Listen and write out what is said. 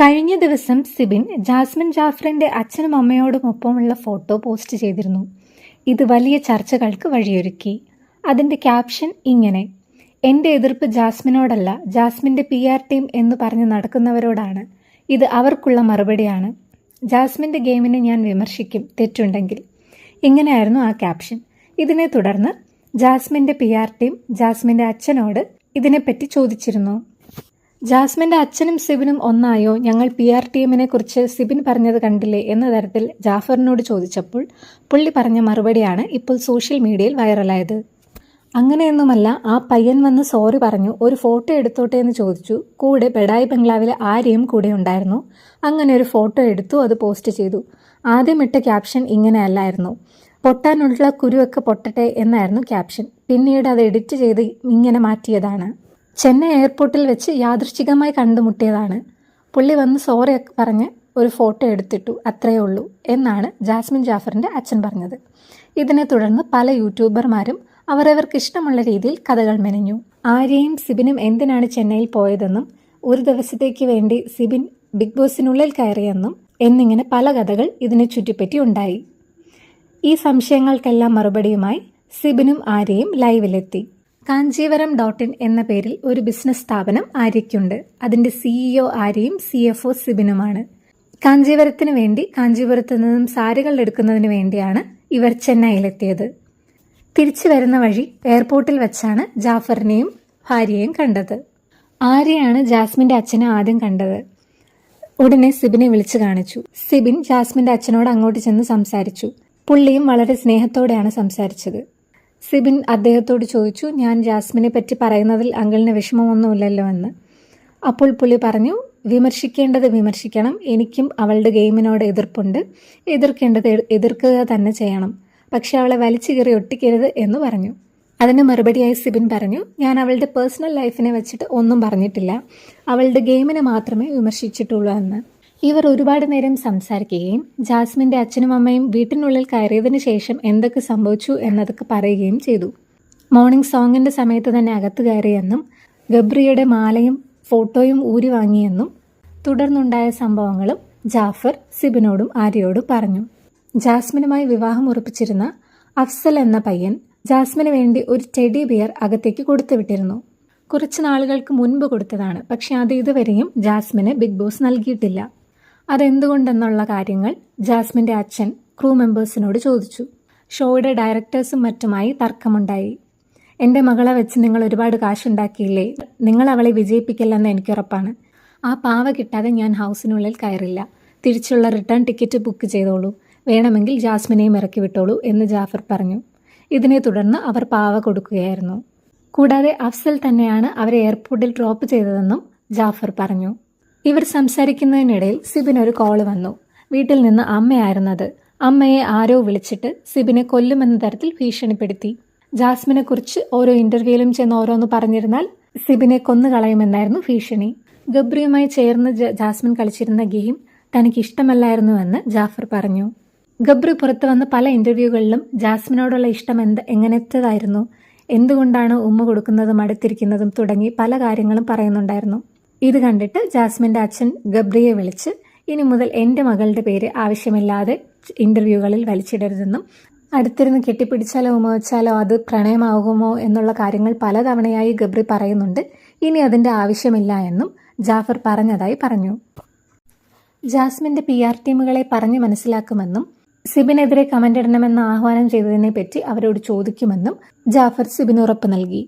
കഴിഞ്ഞ ദിവസം സിബിൻ ജാസ്മിൻ ജാഫറിന്റെ അച്ഛനും അമ്മയോടും ഒപ്പമുള്ള ഫോട്ടോ പോസ്റ്റ് ചെയ്തിരുന്നു. ഇത് വലിയ ചർച്ചകൾക്ക് വഴിയൊരുക്കി. അതിന്റെ ക്യാപ്ഷൻ ഇങ്ങനെ എന്റെ എതിർപ്പ് ജാസ്മിനോടല്ല ജാസ്മിന്റെ പി ആർ ടീം എന്ന് പറഞ്ഞ് നടക്കുന്നവരോടാണ്. ഇത് അവർക്കുള്ള മറുപടിയാണ്. ജാസ്മിന്റെ ഗെയിമിനെ ഞാൻ വിമർശിക്കും തെറ്റുണ്ടെങ്കിൽ. ഇങ്ങനെയായിരുന്നു ആ ക്യാപ്ഷൻ. ഇതിനെ തുടർന്ന് ജാസ്മിന്റെ പി ആർ ടീം ജാസ്മിന്റെ അച്ഛനോട് ഇതിനെപ്പറ്റി ചോദിച്ചിരുന്നു. ജാസ്മിന്റെ അച്ഛനും സിബിനും ഒന്നായോ? ഞങ്ങൾ പി ആർ ടീമിനെ കുറിച്ച് സിബിൻ പറഞ്ഞത് കണ്ടില്ലേ എന്ന തരത്തിൽ ജാഫറിനോട് ചോദിച്ചപ്പോൾ പുള്ളി പറഞ്ഞ മറുപടിയാണ് ഇപ്പോൾ സോഷ്യൽ മീഡിയയിൽ വൈറലായത്. അങ്ങനെയൊന്നുമല്ല ആ പയ്യൻ വന്ന് സോറി പറഞ്ഞു ഒരു ഫോട്ടോ എടുത്തോട്ടെ എന്ന് ചോദിച്ചു. കൂടെ ബെഡായി ബംഗ്ലാവിലെ ആരെയും കൂടെ ഉണ്ടായിരുന്നു. അങ്ങനെ ഒരു ഫോട്ടോ എടുത്തു അത് പോസ്റ്റ് ചെയ്തു. ആദ്യം ഇട്ട ക്യാപ്ഷൻ ഇങ്ങനെയല്ലായിരുന്നു പൊട്ടാനുള്ള കുരുവൊക്കെ പൊട്ടട്ടെ എന്നായിരുന്നു ക്യാപ്ഷൻ. പിന്നീട് അത് എഡിറ്റ് ചെയ്ത് ഇങ്ങനെ മാറ്റിയതാണ്. ചെന്നൈ എയർപോർട്ടിൽ വെച്ച് യാദൃശ്ചികമായി കണ്ടുമുട്ടിയതാണ്. പുള്ളി വന്ന് സോറി പറഞ്ഞ് ഒരു ഫോട്ടോ എടുത്തിട്ടു അത്രയേ ഉള്ളൂ എന്നാണ് ജാസ്മിൻ ജാഫറിന്റെ അച്ഛൻ പറഞ്ഞത്. ഇതിനെ തുടർന്ന് പല യൂട്യൂബർമാരും അവരവർക്ക് ഇഷ്ടമുള്ള രീതിയിൽ കഥകൾ മെനഞ്ഞു. ആര്യയും സിബിനും എന്തിനാണ് ചെന്നൈയിൽ പോയതെന്നും ഒരു ദിവസത്തേക്ക് വേണ്ടി സിബിൻ ബിഗ് ബോസിനുള്ളിൽ കയറിയെന്നും എന്നിങ്ങനെ പല കഥകൾ ഇതിനെ ചുറ്റിപ്പറ്റി ഉണ്ടായി. ഈ സംശയങ്ങൾക്കെല്ലാം മറുപടിയുമായി സിബിനും ആര്യയും ലൈവിലെത്തി. കാഞ്ചീവരം ഡോട്ട് ഇൻ എന്ന പേരിൽ ഒരു ബിസിനസ് സ്ഥാപനം ആര്യയ്ക്കുണ്ട്. അതിന്റെ സിഇഒ ആര്യയും സി എഫ് ഒ സിബിനുമാണ്. കാഞ്ചീവരത്തിന് വേണ്ടി കാഞ്ചീപുരത്ത് നിന്നും സാരികൾ എടുക്കുന്നതിന് വേണ്ടിയാണ് ഇവർ ചെന്നൈയിലെത്തിയത്. തിരിച്ചു വരുന്ന വഴി എയർപോർട്ടിൽ വെച്ചാണ് ജാഫറിനെയും ഭാര്യയെയും കണ്ടത്. ആര്യയാണ് ജാസ്മിന്റെ അച്ഛനെ ആദ്യം കണ്ടത്. ഉടനെ സിബിനെ വിളിച്ചു കാണിച്ചു. സിബിൻ ജാസ്മിന്റെ അച്ഛനോട് അങ്ങോട്ട് ചെന്ന് സംസാരിച്ചു. പുള്ളിയും വളരെ സ്നേഹത്തോടെയാണ് സംസാരിച്ചത്. സിബിൻ അദ്ദേഹത്തോട് ചോദിച്ചു ഞാൻ ജാസ്മിനെ പറ്റി പറയുന്നതിൽ അങ്കിളിന് വിഷമമൊന്നുമില്ലല്ലോ എന്ന്. അപ്പോൾ പുള്ളി പറഞ്ഞു വിമർശിക്കേണ്ടത് വിമർശിക്കണം. എനിക്കും അവളുടെ ഗെയിമിനോട് എതിർപ്പുണ്ട്. എതിർക്കേണ്ടത് എതിർക്കുക തന്നെ ചെയ്യണം. പക്ഷെ അവളെ വലിച്ചു കയറി ഒട്ടിക്കരുത് എന്ന് പറഞ്ഞു. അതിന് മറുപടിയായി സിബിൻ പറഞ്ഞു ഞാൻ അവളുടെ പേഴ്സണൽ ലൈഫിനെ വെച്ചിട്ട് ഒന്നും പറഞ്ഞിട്ടില്ല. അവളുടെ ഗെയിമിനെ മാത്രമേ വിമർശിച്ചിട്ടുള്ളൂ എന്ന്. ഇവർ ഒരുപാട് നേരം സംസാരിക്കുകയും ജാസ്മിന്റെ അച്ഛനും അമ്മയും വീട്ടിനുള്ളിൽ കയറിയതിനു ശേഷം എന്തൊക്കെ സംഭവിച്ചു എന്നതൊക്കെ പറയുകയും ചെയ്തു. മോർണിംഗ് സോങ്ങിന്റെ സമയത്ത് തന്നെ അകത്ത് കയറിയെന്നും ഗബ്രിയുടെ മാലയും ഫോട്ടോയും ഊരി വാങ്ങിയെന്നും തുടർന്നുണ്ടായ സംഭവങ്ങളും ജാഫർ സിബിനോടും ആര്യയോടും പറഞ്ഞു. ജാസ്മിനുമായി വിവാഹം ഉറപ്പിച്ചിരുന്ന അഫ്സൽ എന്ന പയ്യൻ ജാസ്മിന് വേണ്ടി ഒരു ടെഡി ബിയർ അകത്തേക്ക് കൊടുത്തുവിട്ടിരുന്നു. കുറച്ച് നാളുകൾക്ക് മുൻപ് കൊടുത്തതാണ് പക്ഷെ അത് ഇതുവരെയും ജാസ്മിന് ബിഗ് ബോസ് നൽകിയിട്ടില്ല. അതെന്തുകൊണ്ടെന്നുള്ള കാര്യങ്ങൾ ജാസ്മിന്റെ അച്ഛൻ ക്രൂ മെമ്പേഴ്സിനോട് ചോദിച്ചു. ഷോയുടെ ഡയറക്ടേഴ്സും മറ്റുമായി തർക്കമുണ്ടായി. എന്റെ മകളെ വെച്ച് നിങ്ങൾ ഒരുപാട് കാശുണ്ടാക്കിയില്ലേ? നിങ്ങൾ അവളെ വിജയിപ്പിക്കില്ലെന്ന് എനിക്കുറപ്പാണ് ആ പാവ കിട്ടാതെ ഞാൻ ഹൗസിനുള്ളിൽ കയറില്ല. തിരിച്ചുള്ള റിട്ടേൺ ടിക്കറ്റ് ബുക്ക് ചെയ്തോളൂ. വേണമെങ്കിൽ ജാസ്മിനെയും ഇറക്കി വിട്ടോളൂ എന്ന് ജാഫർ പറഞ്ഞു. ഇതിനെ തുടർന്ന് അവർ പാവ കൊടുക്കുകയായിരുന്നു. കൂടാതെ അഫ്സൽ തന്നെയാണ് അവരെ എയർപോർട്ടിൽ ഡ്രോപ്പ് ചെയ്തതെന്നും ജാഫർ പറഞ്ഞു. ഇവർ സംസാരിക്കുന്നതിനിടയിൽ സിബിന് ഒരു കോൾ വന്നു. വീട്ടിൽ നിന്ന് അമ്മയായിരുന്നത്. അമ്മയെ ആരോ വിളിച്ചിട്ട് സിബിനെ കൊല്ലുമെന്ന തരത്തിൽ ഭീഷണിപ്പെടുത്തി. ജാസ്മിനെ കുറിച്ച് ഓരോ ഇന്റർവ്യൂവിലും ചെന്ന് ഓരോന്ന് പറഞ്ഞിരുന്നാൽ സിബിനെ കൊന്നുകളയുമെന്നായിരുന്നു ഭീഷണി. ഗബ്രിയുമായി ചേർന്ന് ജാസ്മിൻ കളിച്ചിരുന്ന ഗെയിം തനിക്ക് ഇഷ്ടമല്ലായിരുന്നുവെന്ന് ജാഫർ പറഞ്ഞു. ഗബ്രി പുറത്തു വന്ന പല ഇന്റർവ്യൂകളിലും ജാസ്മിനോടുള്ള ഇഷ്ടം എന്ത് എങ്ങനത്തതായിരുന്നു? എന്തുകൊണ്ടാണ് ഉമ്മ കൊടുക്കുന്നതും അടുത്തിരിക്കുന്നതും തുടങ്ങി പല കാര്യങ്ങളും പറയുന്നുണ്ടായിരുന്നു. ഇത് കണ്ടിട്ട് ജാസ്മിന്റെ അച്ഛൻ ഗബ്രിയെ വിളിച്ച് ഇനി മുതൽ എന്റെ മകളുടെ പേര് ആവശ്യമില്ലാതെ ഇന്റർവ്യൂകളിൽ വലിച്ചിടരുതെന്നും അടുത്തിരുന്ന് കെട്ടിപ്പിടിച്ചാലോ ഉമവച്ചാലോ വെച്ചാലോ അത് പ്രണയമാകുമോ എന്നുള്ള കാര്യങ്ങൾ പലതവണയായി ഗബ്രി പറയുന്നുണ്ട്. ഇനി അതിന്റെ ആവശ്യമില്ല എന്നും ജാഫർ പറഞ്ഞതായി പറഞ്ഞു. ജാസ്മിന്റെ പി ആർ ടീമുകളെ പറഞ്ഞു മനസ്സിലാക്കുമെന്നും സിബിനെതിരെ കമന്റ് ഇടണമെന്ന് ആഹ്വാനം ചെയ്തതിനെ പറ്റി അവരോട് ചോദിക്കുമെന്നും ജാഫർ സിബിന് ഉറപ്പ് നൽകി.